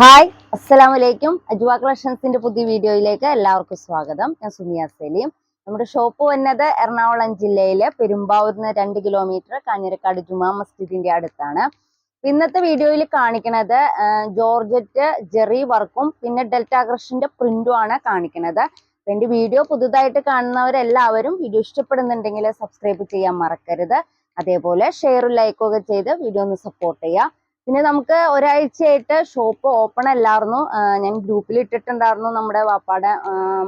Hi അസ്സലാമലൈക്കും. അജ്വ കളക്ഷൻസിന്റെ പുതിയ വീഡിയോയിലേക്ക് എല്ലാവർക്കും സ്വാഗതം. ഞാൻ സുമിയ സലീം. നമ്മുടെ ഷോപ്പ് വന്നത് എറണാകുളം ജില്ലയിലെ പെരുമ്പാവൂരിന് രണ്ട് കിലോമീറ്റർ കാഞ്ഞിരക്കാട് ജുമാ മസ്ജിദിന്റെ അടുത്താണ്. ഇന്നത്തെ വീഡിയോയിൽ കാണിക്കുന്നത് ജോർജറ്റ് ജെറി വർക്കും പിന്നെ ഡെൽറ്റ ക്രഷിന്റെ പ്രിന്റും ആണ് കാണിക്കുന്നത് എന്റെ വീഡിയോ പുതുതായിട്ട് കാണുന്നവരെല്ലാവരും വീഡിയോ ഇഷ്ടപ്പെടുന്നുണ്ടെങ്കിൽ സബ്സ്ക്രൈബ് ചെയ്യാൻ മറക്കരുത്. അതേപോലെ ഷെയറും ലൈക്കും ഒക്കെ ചെയ്ത് വീഡിയോ ഒന്ന് സപ്പോർട്ട് ചെയ്യുക പിന്നെ നമുക്ക് ഒരാഴ്ചയായിട്ട് ഷോപ്പ് ഓപ്പൺ അല്ലായിരുന്നു. ഞാൻ ഗ്രൂപ്പിൽ ഇട്ടിട്ടുണ്ടായിരുന്നു. നമ്മുടെ വാപ്പാടെ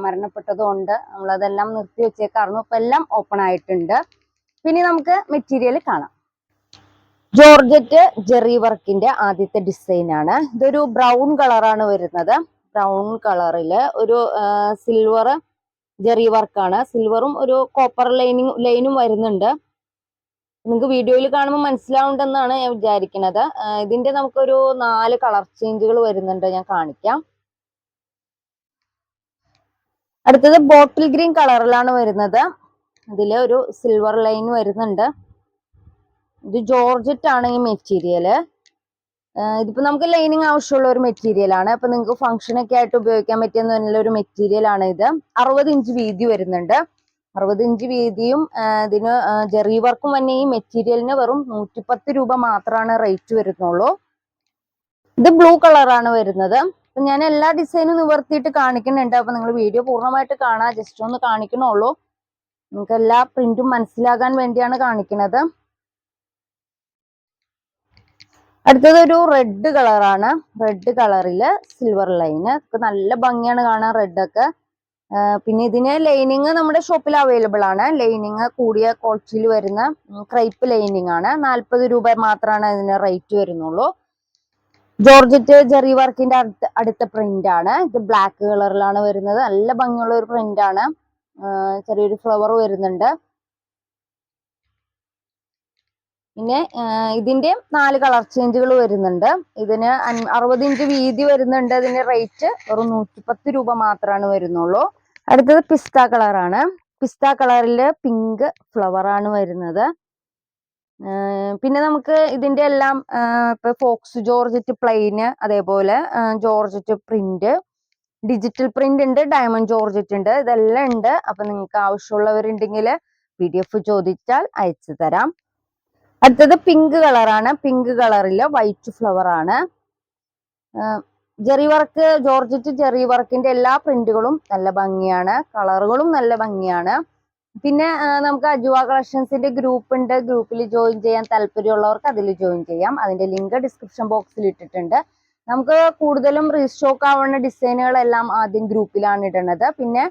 മരണപ്പെട്ടത് കൊണ്ട് നമ്മളതെല്ലാം നിർത്തി വെച്ചേക്കായിരുന്നു. ഇപ്പൊ എല്ലാം ഓപ്പൺ ആയിട്ടുണ്ട്. പിന്നെ നമുക്ക് മെറ്റീരിയൽ കാണാം. ജോർജറ്റ് ജെറി വർക്കിന്റെ ആദ്യത്തെ ഡിസൈൻ ആണ്. ഇതൊരു ബ്രൗൺ കളറാണ് വരുന്നത്. ബ്രൗൺ കളറിൽ ഒരു സിൽവർ ജെറി വർക്കാണ് സിൽവറും ഒരു കോപ്പർ ലൈനിങ് ലൈനും വരുന്നുണ്ട്. നിങ്ങൾക്ക് വീഡിയോയിൽ കാണുമ്പോൾ മനസ്സിലാവുണ്ടെന്നാണ് ഞാൻ വിചാരിക്കുന്നത്. ഇതിന്റെ നമുക്കൊരു നാല് കളർ ചേഞ്ചുകൾ വരുന്നുണ്ട്. ഞാൻ കാണിക്കാം. അടുത്തത് ബോട്ടിൽ ഗ്രീൻ കളറിലാണ് വരുന്നത്. ഇതിൽ ഒരു സിൽവർ ലൈൻ വരുന്നുണ്ട്. ഇത് ജോർജറ്റ് ആണ് ഈ മെറ്റീരിയൽ ഇതിപ്പോ നമുക്ക് ലൈനിങ് ആവശ്യമുള്ള ഒരു മെറ്റീരിയൽ ആണ്. അപ്പൊ നിങ്ങൾക്ക് ഫംഗ്ഷനൊക്കെ ആയിട്ട് ഉപയോഗിക്കാൻ പറ്റിയ ഒരു മെറ്റീരിയൽ ആണ് ഇത്. അറുപത് ഇഞ്ച് വീതി വരുന്നുണ്ട്. അറുപത് ഇഞ്ച് വീതിയും ഇതിന് ജെറി വർക്കും തന്നെ ഈ മെറ്റീരിയലിന് വെറും നൂറ്റിപ്പത്ത് രൂപ മാത്രമാണ് റേറ്റ് വരുന്നുള്ളൂ. ഇത് ബ്ലൂ കളറാണ് വരുന്നത്. അപ്പൊ ഞാൻ എല്ലാ ഡിസൈനും നിവർത്തിയിട്ട് കാണിക്കുന്നുണ്ട്. അപ്പൊ നിങ്ങൾ വീഡിയോ പൂർണമായിട്ട് കാണാ ജസ്റ്റ് ഒന്ന് കാണിക്കണുള്ളൂ. നിങ്ങൾക്ക് എല്ലാ പ്രിന്റും മനസ്സിലാകാൻ വേണ്ടിയാണ് കാണിക്കുന്നത്. അടുത്തത് ഒരു റെഡ് കളറാണ്. റെഡ് കളറിൽ സിൽവർ ലൈന്. നല്ല ഭംഗിയാണ് കാണാൻ റെഡ് ഒക്കെ. പിന്നെ ഇതിന് ലൈനിങ് നമ്മുടെ ഷോപ്പിൽ അവൈലബിൾ ആണ്. ലൈനിങ് കൂടിയ ക്വാളിറ്റിയിൽ വരുന്ന ക്രൈപ്പ് ലൈനിങ് ആണ്. നാൽപ്പത് രൂപ മാത്രമാണ് ഇതിന് റേറ്റ് വരുന്നുള്ളൂ. ജോർജറ്റ് ജെറി വർക്കിന്റെ അടുത്ത അടുത്ത പ്രിന്റ് ആണ്. ഇത് ബ്ലാക്ക് കളറിലാണ് വരുന്നത്. നല്ല ഭംഗിയുള്ള ഒരു പ്രിന്റ് ആണ്. ചെറിയൊരു ഫ്ലവർ വരുന്നുണ്ട്. പിന്നെ ഇതിന്റെ നാല് കളർ ചേഞ്ചുകൾ വരുന്നുണ്ട്. ഇതിന് അറുപത് ഇഞ്ച് വീതി വരുന്നുണ്ട്. ഇതിന്റെ റേറ്റ് വെറും നൂറ്റിപ്പത്ത് രൂപ മാത്രമാണ് വരുന്നുള്ളൂ. അടുത്തത് പിസ്ത കളറാണ് പിസ്ത കളറിൽ പിങ്ക് ഫ്ലവർ ആണ് വരുന്നത്. പിന്നെ നമുക്ക് ഇതിന്റെ എല്ലാം ഇപ്പൊ ഫോക്സ് ജോർജറ്റ് പ്ലെയിന് അതേപോലെ ജോർജറ്റ് പ്രിന്റ് ഡിജിറ്റൽ പ്രിന്റ് ഉണ്ട് ഡയമണ്ട് ജോർജറ്റ് ഉണ്ട് ഇതെല്ലാം ഉണ്ട്. അപ്പൊ നിങ്ങൾക്ക് ആവശ്യമുള്ളവരുണ്ടെങ്കിൽ പി ഡി എഫ് ചോദിച്ചാൽ അയച്ചു തരാം. അടുത്തത് പിങ്ക് കളറാണ് പിങ്ക് കളറിൽ വൈറ്റ് ഫ്ലവർ ആണ്. ജെറി വർക്ക് ജോർജറ്റ് ജെറി വർക്കിന്റെ എല്ലാ പ്രിന്റുകളും നല്ല ഭംഗിയാണ്. കളറുകളും നല്ല ഭംഗിയാണ്. പിന്നെ നമുക്ക് അജുവ കളക്ഷൻസിന്റെ ഗ്രൂപ്പ് ഉണ്ട്. ഗ്രൂപ്പിൽ ജോയിൻ ചെയ്യാൻ താല്പര്യമുള്ളവർക്ക് അതിൽ ജോയിൻ ചെയ്യാം. അതിന്റെ ലിങ്ക് ഡിസ്ക്രിപ്ഷൻ ബോക്സിൽ ഇട്ടിട്ടുണ്ട്. നമുക്ക് കൂടുതലും റീസ്റ്റോക്ക് ആവുന്ന ഡിസൈനുകളെല്ലാം ആദ്യം ഗ്രൂപ്പിലാണ് ഇടുന്നത് പിന്നെ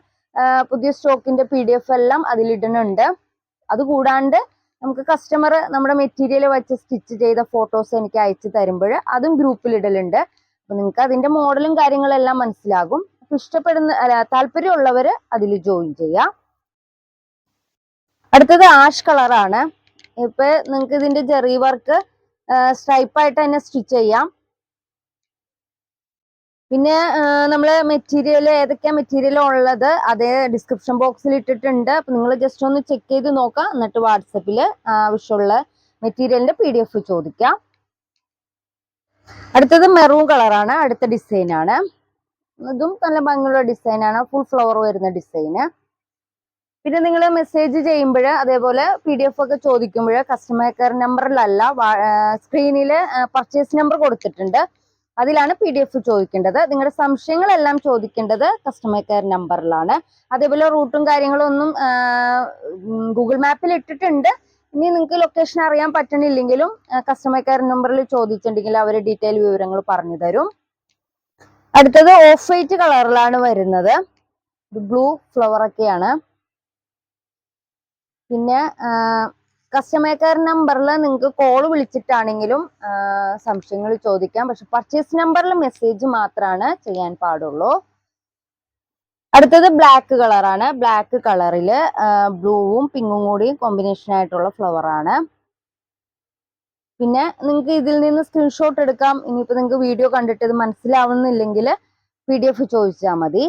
പുതിയ സ്റ്റോക്കിന്റെ പി ഡി എഫ് എല്ലാം അതിൽ ഇടുന്നുണ്ട്. അതുകൂടാണ്ട് നമുക്ക് കസ്റ്റമർ നമ്മുടെ മെറ്റീരിയൽ വെച്ച് സ്റ്റിച്ച് ചെയ്ത ഫോട്ടോസ് എനിക്ക് അയച്ചു തരുമ്പോൾ അതും ഗ്രൂപ്പിൽ ഇടലുണ്ട്. അപ്പൊ നിങ്ങൾക്ക് അതിന്റെ മോഡലും കാര്യങ്ങളെല്ലാം മനസ്സിലാകും. അപ്പൊ ഇഷ്ടപ്പെടുന്ന താല്പര്യമുള്ളവര് അതിൽ ജോയിൻ ചെയ്യാം. അടുത്തത് ആഷ് കളറാണ് ഇപ്പൊ നിങ്ങൾക്ക് ഇതിന്റെ ജെറി വർക്ക് സ്ട്രൈപ്പ് ആയിട്ട് തന്നെ സ്റ്റിച്ച് ചെയ്യാം. പിന്നെ നമ്മൾ മെറ്റീരിയൽ ഏതൊക്കെയാ മെറ്റീരിയൽ ഉള്ളത് അതേ ഡിസ്ക്രിപ്ഷൻ ബോക്സിൽ ഇട്ടിട്ടുണ്ട്. അപ്പൊ നിങ്ങൾ ജസ്റ്റ് ഒന്ന് ചെക്ക് ചെയ്ത് നോക്കാം. എന്നിട്ട് വാട്സപ്പിൽ ആവശ്യമുള്ള മെറ്റീരിയലിന്റെ പി ചോദിക്കാം. അടുത്തത് മെറൂൺ കളറാണ് അടുത്ത ഡിസൈൻ ആണ്. ഇതും നല്ല ഭംഗിയുള്ള ഡിസൈൻ ആണ് ഫുൾ ഫ്ലവർ വരുന്ന ഡിസൈന് പിന്നെ നിങ്ങൾ മെസ്സേജ് ചെയ്യുമ്പോൾ അതേപോലെ പി ഡി എഫ് ഒക്കെ ചോദിക്കുമ്പോൾ കസ്റ്റമർ കെയർ നമ്പറിലല്ല സ്ക്രീനിൽ പർച്ചേസ് നമ്പർ കൊടുത്തിട്ടുണ്ട്. അതിലാണ് പി ഡി എഫ് ചോദിക്കേണ്ടത്. നിങ്ങളുടെ സംശയങ്ങളെല്ലാം ചോദിക്കേണ്ടത് കസ്റ്റമർ കെയർ നമ്പറിലാണ് അതേപോലെ റൂട്ടും കാര്യങ്ങളും ഒന്നും ഗൂഗിൾ മാപ്പിൽ ഇട്ടിട്ടുണ്ട്. ഇനി നിങ്ങൾക്ക് ലൊക്കേഷൻ അറിയാൻ പറ്റണില്ലെങ്കിലും കസ്റ്റമർ കെയർ നമ്പറിൽ ചോദിച്ചിട്ടുണ്ടെങ്കിൽ അവർ ഡീറ്റെയിൽ വിവരങ്ങൾ പറഞ്ഞു തരും. അടുത്തത് ഓഫ് വൈറ്റ് കളറിലാണ് വരുന്നത് ബ്ലൂ ഫ്ലവർ ഒക്കെയാണ്. പിന്നെ കസ്റ്റമർ കെയർ നമ്പറിൽ നിങ്ങൾക്ക് കോൾ വിളിച്ചിട്ടാണെങ്കിലും സംശയങ്ങൾ ചോദിക്കാം. പക്ഷെ പർച്ചേസ് നമ്പറിൽ മെസ്സേജ് മാത്രമാണ് ചെയ്യാൻ പാടുള്ളൂ. അടുത്തത് ബ്ലാക്ക് കളറാണ് ബ്ലാക്ക് കളറിൽ ബ്ലൂവും പിങ്കും കൂടി കോമ്പിനേഷൻ ആയിട്ടുള്ള ഫ്ലവർ ആണ്. പിന്നെ നിങ്ങൾക്ക് ഇതിൽ നിന്ന് സ്ക്രീൻഷോട്ട് എടുക്കാം. ഇനിയിപ്പോൾ നിങ്ങൾക്ക് വീഡിയോ കണ്ടിട്ട് ഇത് മനസ്സിലാവുന്നില്ലെങ്കിൽ പി ഡി എഫ് ചോദിച്ചാൽ മതി.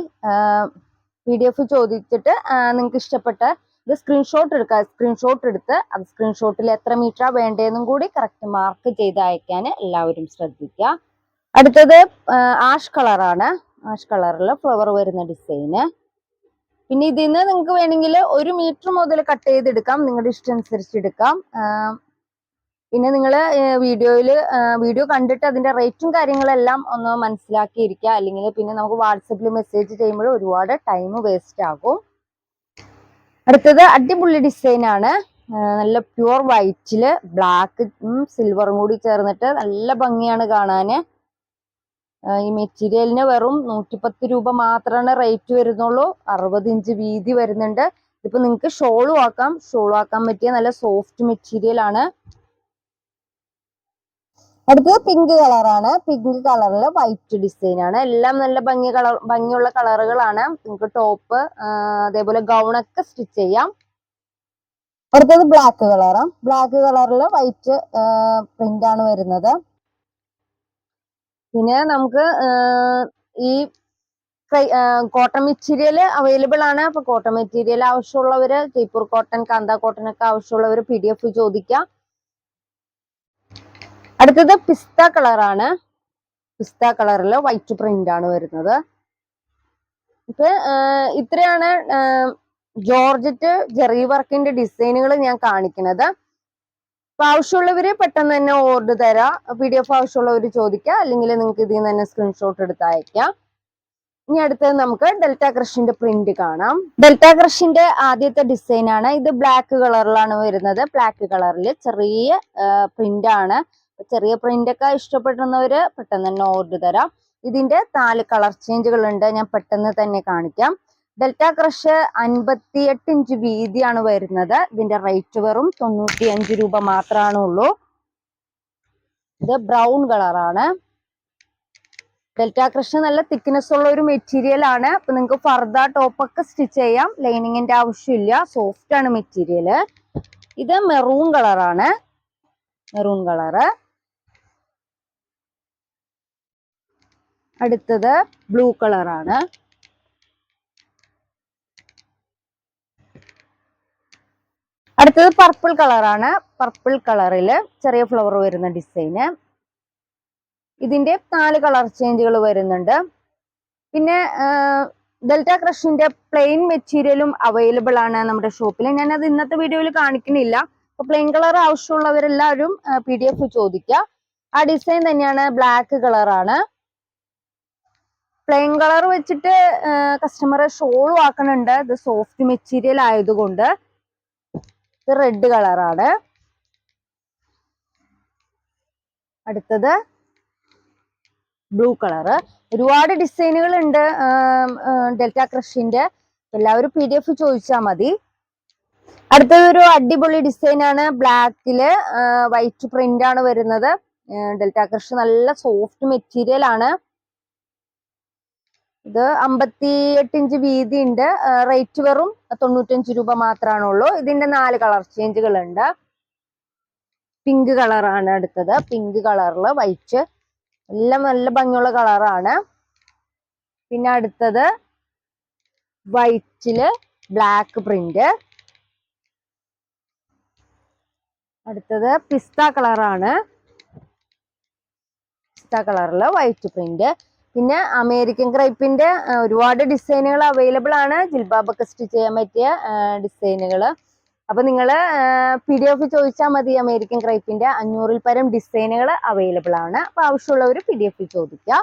പി ഡി എഫ് ചോദിച്ചിട്ട് നിങ്ങൾക്ക് ഇഷ്ടപ്പെട്ട ഇത് സ്ക്രീൻഷോട്ട് എടുക്കുക സ്ക്രീൻഷോട്ട് എടുത്ത് അത് സ്ക്രീൻഷോട്ടിൽ എത്ര മീറ്ററാണ് വേണ്ടതെന്നും കൂടി കറക്റ്റ് മാർക്ക് ചെയ്ത് അയക്കാൻ എല്ലാവരും ശ്രദ്ധിക്കുക അടുത്തത് ആഷ് കളറാണ് ആഷ് കളറിൽ ഫ്ലവർ വരുന്ന ഡിസൈന് പിന്നെ ഇതിൽ നിന്ന് നിങ്ങൾക്ക് വേണമെങ്കിൽ ഒരു മീറ്റർ മുതൽ കട്ട് ചെയ്തെടുക്കാം. നിങ്ങളുടെ ഇഷ്ടം അനുസരിച്ച് എടുക്കാം. പിന്നെ നിങ്ങൾ വീഡിയോയിൽ വീഡിയോ കണ്ടിട്ട് അതിന്റെ റേറ്റും കാര്യങ്ങളെല്ലാം ഒന്ന് മനസ്സിലാക്കിയിരിക്കുക. അല്ലെങ്കിൽ പിന്നെ നമുക്ക് വാട്സപ്പിൽ മെസ്സേജ് ചെയ്യുമ്പോൾ ഒരുപാട് ടൈം വേസ്റ്റ് ആകും. അടുത്തത് അടിപൊളി ഡിസൈനാണ് നല്ല പ്യുവർ വൈറ്റിൽ ബ്ലാക്ക് സിൽവറും കൂടി ചേർന്നിട്ട് നല്ല ഭംഗിയാണ് കാണാന്. ആ, ഈ മെറ്റീരിയലിന് വെറും നൂറ്റിപ്പത്ത് രൂപ മാത്രമാണ് റേറ്റ് വരുന്നുള്ളൂ. അറുപത് ഇഞ്ച് വീതി വരുന്നുണ്ട്. ഇപ്പൊ നിങ്ങൾക്ക് ഷോളും ആക്കാം. ഷോളും ആക്കാൻ പറ്റിയ നല്ല സോഫ്റ്റ് മെറ്റീരിയൽ ആണ്. അടുത്തത് പിങ്ക് കളറാണ് പിങ്ക് കളറിൽ വൈറ്റ് ഡിസൈൻ ആണ്. എല്ലാം നല്ല ഭംഗി കളർ ഭംഗിയുള്ള കളറുകളാണ്. നിങ്ങൾക്ക് ടോപ്പ് അതേപോലെ ഗൗണൊക്കെ സ്റ്റിച്ച് ചെയ്യാം. അടുത്തത് ബ്ലാക്ക് കളറാണ് ബ്ലാക്ക് കളറിൽ വൈറ്റ് പ്രിന്റ് ആണ് വരുന്നത്. പിന്നെ നമുക്ക് ഈ കോട്ടൺ മെറ്റീരിയൽ അവൈലബിൾ ആണ്. അപ്പൊ കോട്ടൺ മെറ്റീരിയൽ ആവശ്യമുള്ളവര് ജയ്പൂർ കോട്ടൺ കാന്ത കോട്ടൺ ഒക്കെ ആവശ്യമുള്ളവർ പി ഡി എഫ് ചോദിക്കാം. അടുത്തത് പിസ്ത കളറാണ് പിസ്ത കളറിൽ വൈറ്റ് പ്രിന്റ് ആണ് വരുന്നത്. ഇപ്പൊ ഇത്രയാണ് ജോർജറ്റ് ജെറി വർക്കിന്റെ ഡിസൈനുകൾ ഞാൻ കാണിക്കുന്നത്. അപ്പൊ ആവശ്യമുള്ളവര് പെട്ടെന്ന് തന്നെ ഓർഡർ തരാം. പി ഡി എഫ് ആവശ്യമുള്ളവർ ചോദിക്കാം. അല്ലെങ്കിൽ നിങ്ങൾക്ക് ഇതിൽ നിന്ന് തന്നെ സ്ക്രീൻഷോട്ട് എടുത്ത് അയക്കാം. ഇനി അടുത്തത് നമുക്ക് ഡെൽറ്റ ക്രഷിന്റെ പ്രിന്റ് കാണാം. ഡെൽറ്റ ക്രഷിന്റെ ആദ്യത്തെ ഡിസൈൻ ആണ്. ഇത് ബ്ലാക്ക് കളറിലാണ് വരുന്നത്. ബ്ലാക്ക് കളറിൽ ചെറിയ പ്രിന്റ് ആണ്. ചെറിയ പ്രിന്റ് ഒക്കെ ഇഷ്ടപ്പെടുന്നവര് പെട്ടെന്ന് തന്നെ ഓർഡർ തരാം. ഇതിന്റെ നാല് കളർ ചേഞ്ചുകൾ ഉണ്ട് ഞാൻ പെട്ടെന്ന് തന്നെ കാണിക്കാം. ഡെൽറ്റ ക്രഷ് അൻപത്തി എട്ട് ഇഞ്ച് വീതിയാണ് വരുന്നത്. ഇതിന്റെ റേറ്റ് വെറും തൊണ്ണൂറ്റി അഞ്ച് രൂപ മാത്രമാണ് ഉള്ളൂ ഇത് ബ്രൗൺ കളറാണ്. ഡെൽറ്റ ക്രഷ് നല്ല തിക്നെസ് ഉള്ള ഒരു മെറ്റീരിയൽ ആണ്. അപ്പൊ നിങ്ങൾക്ക് ടോപ്പ് ഒക്കെ സ്റ്റിച്ച് ചെയ്യാം. ലൈനിങ്ങിന്റെ ആവശ്യമില്ല. സോഫ്റ്റ് ആണ് മെറ്റീരിയൽ. ഇത് മെറൂൺ കളറാണ്. Maroon colour. അടുത്തത് ബ്ലൂ കളറാണ്. അടുത്തത് പർപ്പിൾ കളറാണ് പർപ്പിൾ കളറിൽ ചെറിയ ഫ്ലവർ വരുന്ന ഡിസൈന് ഇതിന്റെ നാല് കളർ ചേഞ്ചുകൾ വരുന്നുണ്ട്. പിന്നെ ഡെൽറ്റ ക്രഷിന്റെ പ്ലെയിൻ മെറ്റീരിയലും അവൈലബിൾ ആണ് നമ്മുടെ ഷോപ്പിൽ ഞാനത് ഇന്നത്തെ വീഡിയോയിൽ കാണിക്കുന്നില്ല. അപ്പൊ പ്ലെയിൻ കളർ ആവശ്യമുള്ളവരെല്ലാവരും പി ഡി എഫ് ചോദിക്കുക ആ ഡിസൈൻ തന്നെയാണ് ബ്ലാക്ക് കളറാണ് പ്ലെയിൻ കളർ വെച്ചിട്ട് കസ്റ്റമറെ ഷോളും ആക്കണുണ്ട്. ഇത് സോഫ്റ്റ് മെറ്റീരിയൽ ആയതുകൊണ്ട്. ഇത് റെഡ് കളറാണ് അടുത്തത് ബ്ലൂ കളറ് ഒരുപാട് ഡിസൈനുകൾ ഉണ്ട് ഡെൽറ്റ ക്രഷിന്റെ എല്ലാവരും പി ഡി എഫ് ചോദിച്ചാൽ മതി. അടുത്തത് ഒരു അടിപൊളി ഡിസൈൻ ആണ്. ബ്ലാക്കിൽ വൈറ്റ് പ്രിന്റ് ആണ് വരുന്നത്. ഡെൽറ്റ ക്രഷ് നല്ല സോഫ്റ്റ് മെറ്റീരിയൽ ആണ്. ഇത് അമ്പത്തി എട്ട് ഇഞ്ച് വീതി ഉണ്ട് റേറ്റ് വെറും തൊണ്ണൂറ്റഞ്ച് രൂപ മാത്രമാണുള്ളൂ ഇതിന്റെ നാല് കളർ ചേഞ്ചുകൾ ഉണ്ട് പിങ്ക് കളറാണ് അടുത്തത് പിങ്ക് കളറിൽ വൈറ്റ്. എല്ലാം നല്ല ഭംഗിയുള്ള കളറാണ്. പിന്നെ അടുത്തത് വൈറ്റിൽ ബ്ലാക്ക് പ്രിന്റ്. അടുത്തത് പിസ്ത കളറാണ്. പിസ്ത കളറിൽ വൈറ്റ് പ്രിന്റ്. പിന്നെ അമേരിക്കൻ ക്രൈപ്പിന്റെ ഒരുപാട് ഡിസൈനുകൾ അവൈലബിൾ ആണ്. ജിൽബാബൊക്കെ സ്റ്റിച്ച് ചെയ്യാൻ പറ്റിയ ഡിസൈനുകൾ അപ്പൊ നിങ്ങൾ പി ഡി എഫ് ചോദിച്ചാൽ മതി അമേരിക്കൻ ക്രൈപ്പിന്റെ. അഞ്ഞൂറിൽ പരം ഡിസൈനുകൾ അവൈലബിൾ ആണ്. അപ്പൊ ആവശ്യമുള്ളവർ പി ഡി എഫ് ചോദിക്കുക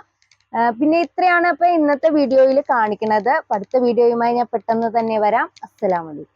പിന്നെ ഇത്രയാണ് അപ്പൊ ഇന്നത്തെ വീഡിയോയിൽ കാണിക്കുന്നത് അടുത്ത വീഡിയോയുമായി ഞാൻ പെട്ടെന്ന് തന്നെ വരാം. അസ്സലാമലൈക്കും